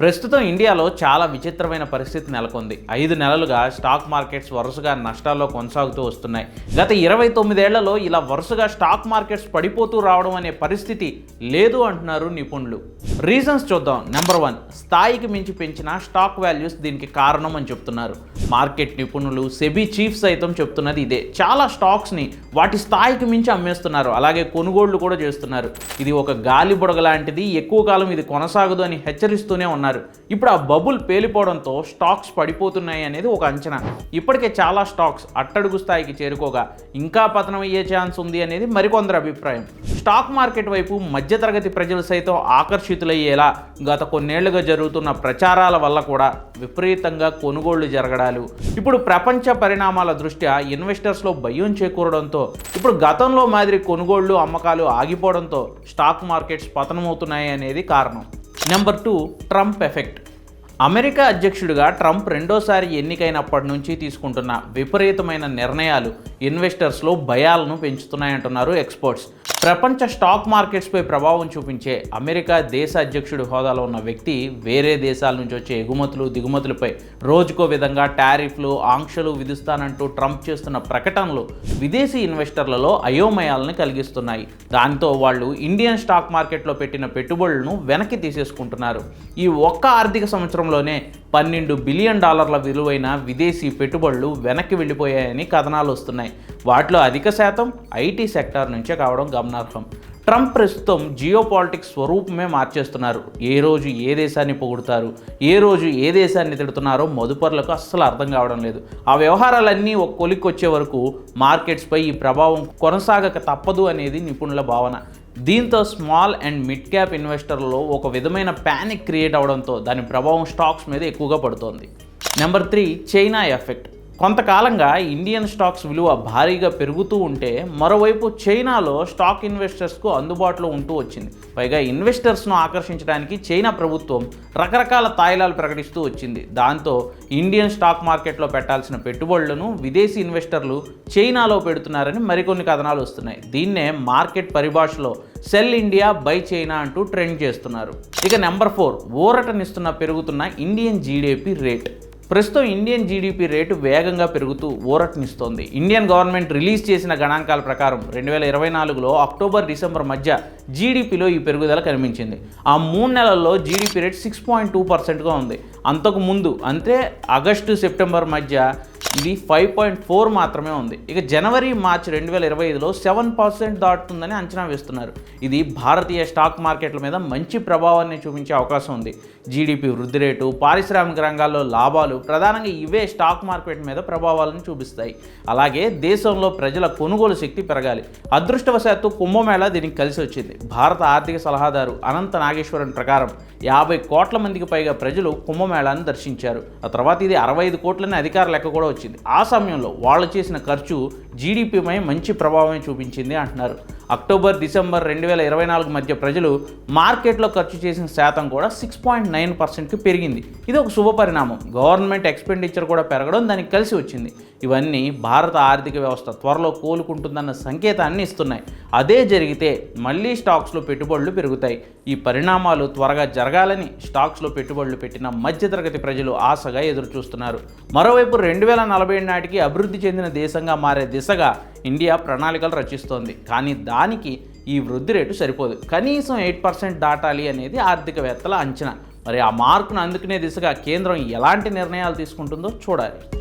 ప్రస్తుతం ఇండియాలో చాలా విచిత్రమైన పరిస్థితి నెలకొంది. ఐదు నెలలుగా స్టాక్ మార్కెట్స్ వరుసగా నష్టాల్లో కొనసాగుతూ వస్తున్నాయి. గత ఇరవై తొమ్మిదేళ్ళలో ఇలా వరుసగా స్టాక్ మార్కెట్స్ పడిపోతూ రావడం అనే పరిస్థితి లేదు అంటున్నారు నిపుణులు. రీజన్స్ చూద్దాం. నెంబర్ వన్ స్థాయికి మించి పెంచిన స్టాక్ వాల్యూస్ దీనికి కారణం అని చెప్తున్నారు. మార్కెట్ నిపుణులు సెబీ చీఫ్ సైతం చెప్తున్నది ఇదే. చాలా స్టాక్స్ని వాటి స్థాయికి మించి అమ్మేస్తున్నారు. అలాగే కొనుగోళ్ళు కూడా చేస్తున్నారు. ఇది ఒక గాలి బుడగ లాంటిది. ఎక్కువ కాలం ఇది కొనసాగదు అని హెచ్చరిస్తూనే ఉన్నారు. ఇప్పుడు ఆ బబుల్ పేలిపోవడంతో స్టాక్స్ పడిపోతున్నాయి అనేది ఒక అంచనా. ఇప్పటికే చాలా స్టాక్స్ అట్టడుగు స్థాయికి చేరుకోగా ఇంకా పతనం అయ్యే ఛాన్స్ ఉంది అనేది మరికొందరు అభిప్రాయం. స్టాక్ మార్కెట్ వైపు మధ్యతరగతి ప్రజలు సైతం ఆకర్షితులయ్యేలా గత కొన్నేళ్ళుగా జరుగుతున్న ప్రచారాల వల్ల కూడా విపరీతంగా కొనుగోళ్ళు జరగడాలు. ఇప్పుడు ప్రపంచ పరిణామాల దృష్ట్యా ఇన్వెస్టర్స్లో భయం చేకూరడంతో ఇప్పుడు గతంలో మాదిరి కొనుగోళ్ళు అమ్మకాలు ఆగిపోవడంతో స్టాక్ మార్కెట్స్ పతనమవుతున్నాయి అనేది కారణం. Number two Trump effect America అధ్యక్షుడిగా ట్రంప్ రెండోసారి ఎన్నికైనప్పటి నుంచి తీసుకుంటున్న విపరీతమైన నిర్ణయాలు ఇన్వెస్టర్స్లో భయాలను పెంచుతున్నాయంటున్నారు ఎక్స్పర్ట్స్ ప్రపంచ స్టాక్ మార్కెట్స్పై ప్రభావం చూపించే అమెరికా దేశ అధ్యక్షుడి హోదాలో ఉన్న వ్యక్తి వేరే దేశాల నుంచి వచ్చే ఎగుమతులు దిగుమతులపై రోజుకో విధంగా టారిఫ్లు ఆంక్షలు విధిస్తానంటూ ట్రంప్ చేస్తున్న ప్రకటనలు విదేశీ ఇన్వెస్టర్లలో అయోమయాలను కలిగిస్తున్నాయి. దాంతో వాళ్ళు ఇండియన్ స్టాక్ మార్కెట్లో పెట్టిన పెట్టుబడులను వెనక్కి తీసేసుకుంటున్నారు. ఈ ఒక్క ఆర్థిక సంవత్సరంలోనే పన్నెండు బిలియన్ డాలర్ల విలువైన విదేశీ పెట్టుబడులు వెనక్కి వెళ్ళిపోయాయని కథనాలు వస్తున్నాయి. వాటిలో అధిక శాతం ఐటీ సెక్టార్ నుంచే కావడం గమనార్హం. ట్రంప్ ప్రస్తుతం జియో పాలిటిక్స్ స్వరూపమే మార్చేస్తున్నారు. ఏ రోజు ఏ దేశాన్ని పొగుడుతారు ఏ రోజు ఏ దేశాన్ని తిడుతున్నారో మదుపర్లకు అస్సలు అర్థం కావడం లేదు. ఆ వ్యవహారాలన్నీ ఒక కొలిక్కొచ్చే వరకు మార్కెట్స్పై ఈ ప్రభావం కొనసాగక తప్పదు అనేది నిపుణుల భావన. దీంతో స్మాల్ అండ్ మిడ్ క్యాప్ ఇన్వెస్టర్లలో ఒక విధమైన ప్యానిక్ క్రియేట్ అవడంతో దాని ప్రభావం స్టాక్స్ మీద ఎక్కువగా పడుతోంది. Number three China effect. కొంతకాలంగా ఇండియన్ స్టాక్స్ విలువ భారీగా పెరుగుతూ ఉంటే మరోవైపు చైనాలో స్టాక్ ఇన్వెస్టర్స్కు అందుబాటులో ఉంటూ వచ్చింది. పైగా ఇన్వెస్టర్స్ను ఆకర్షించడానికి చైనా ప్రభుత్వం రకరకాల తాయిలాలు ప్రకటిస్తూ వచ్చింది. దాంతో ఇండియన్ స్టాక్ మార్కెట్లో పెట్టాల్సిన పెట్టుబడులను విదేశీ ఇన్వెస్టర్లు చైనాలో పెడుతున్నారని మరికొన్ని కథనాలు వస్తున్నాయి. దీన్నే మార్కెట్ పరిభాషలో సెల్ ఇండియా బై చైనా అంటూ ట్రెండ్ చేస్తున్నారు. ఇక నెంబర్ ఫోర్ ఊరటనిస్తున్న పెరుగుతున్న ఇండియన్ జీడిపి రేట్. ప్రస్తుతం ఇండియన్ జీడిపి రేటు వేగంగా పెరుగుతూ ఊరటనిస్తోంది. ఇండియన్ గవర్నమెంట్ రిలీజ్ చేసిన గణాంకాల ప్రకారం రెండు వేల ఇరవై నాలుగులో అక్టోబర్ డిసెంబర్ మధ్య జీడిపిలో ఈ పెరుగుదల కనిపించింది. ఆ మూడు నెలల్లో GDP rate six point two పర్సెంట్గా ఉంది. అంతకు ముందు అంటే ఆగస్టు సెప్టెంబర్ మధ్య ఇది ఫైవ్ పాయింట్ ఫోర్ మాత్రమే ఉంది. ఇక జనవరి మార్చ్ రెండు వేల ఇరవై ఐదులో సెవెన్ పర్సెంట్ దాటుతుందని అంచనా వేస్తున్నారు. ఇది భారతీయ స్టాక్ మార్కెట్ల మీద మంచి ప్రభావాన్ని చూపించే అవకాశం ఉంది. జీడిపి వృద్ధి రేటు పారిశ్రామిక రంగాల్లో లాభాలు ప్రధానంగా ఇవే స్టాక్ మార్కెట్ మీద ప్రభావాలను చూపిస్తాయి. అలాగే దేశంలో ప్రజల కొనుగోలు శక్తి పెరగాలి. అదృష్టవశాత్తు కుంభమేళా దీనికి కలిసి వచ్చింది. భారత ఆర్థిక సలహాదారు అనంత నాగేశ్వరన్ ప్రకారం యాభై కోట్ల మందికి పైగా ప్రజలు కుంభమేళాన్ని దర్శించారు. ఆ తర్వాత ఇది అరవై ఐదు కోట్లని అధికార లెక్క కూడా వచ్చింది. ఆ సమయంలో వాళ్ళు చేసిన ఖర్చు జీడిపిపై మంచి ప్రభావం చూపించింది అంటున్నారు. అక్టోబర్ డిసెంబర్ రెండు వేల ఇరవై నాలుగు మధ్య ప్రజలు మార్కెట్లో ఖర్చు చేసిన శాతం కూడా సిక్స్ పాయింట్ నైన్ పర్సెంట్కి పెరిగింది. ఇది ఒక శుభ పరిణామం. గవర్నమెంట్ ఎక్స్పెండిచర్ కూడా పెరగడం దానికి కలిసి వచ్చింది. ఇవన్నీ భారత ఆర్థిక వ్యవస్థ త్వరలో కోలుకుంటుందన్న సంకేతాన్ని ఇస్తున్నాయి. అదే జరిగితే మళ్ళీ స్టాక్స్లో పెట్టుబడులు పెరుగుతాయి. ఈ పరిణామాలు త్వరగా జరగాలని స్టాక్స్లో పెట్టుబడులు పెట్టిన మధ్యతరగతి ప్రజలు ఆశగా ఎదురు చూస్తున్నారు మరోవైపు రెండు వేల నలభై నాటికి అభివృద్ధి చెందిన దేశంగా మారే దిశగా ఇండియా ప్రణాళికలు రచిస్తోంది. కానీ దానికి ఈ వృద్ధి రేటు సరిపోదు. కనీసం ఎయిట్ పర్సెంట్ దాటాలి అనేది ఆర్థికవేత్తల అంచనా. మరి ఆ మార్కును అందుకునే దిశగా కేంద్రం ఎలాంటి నిర్ణయాలు తీసుకుంటుందో చూడాలి.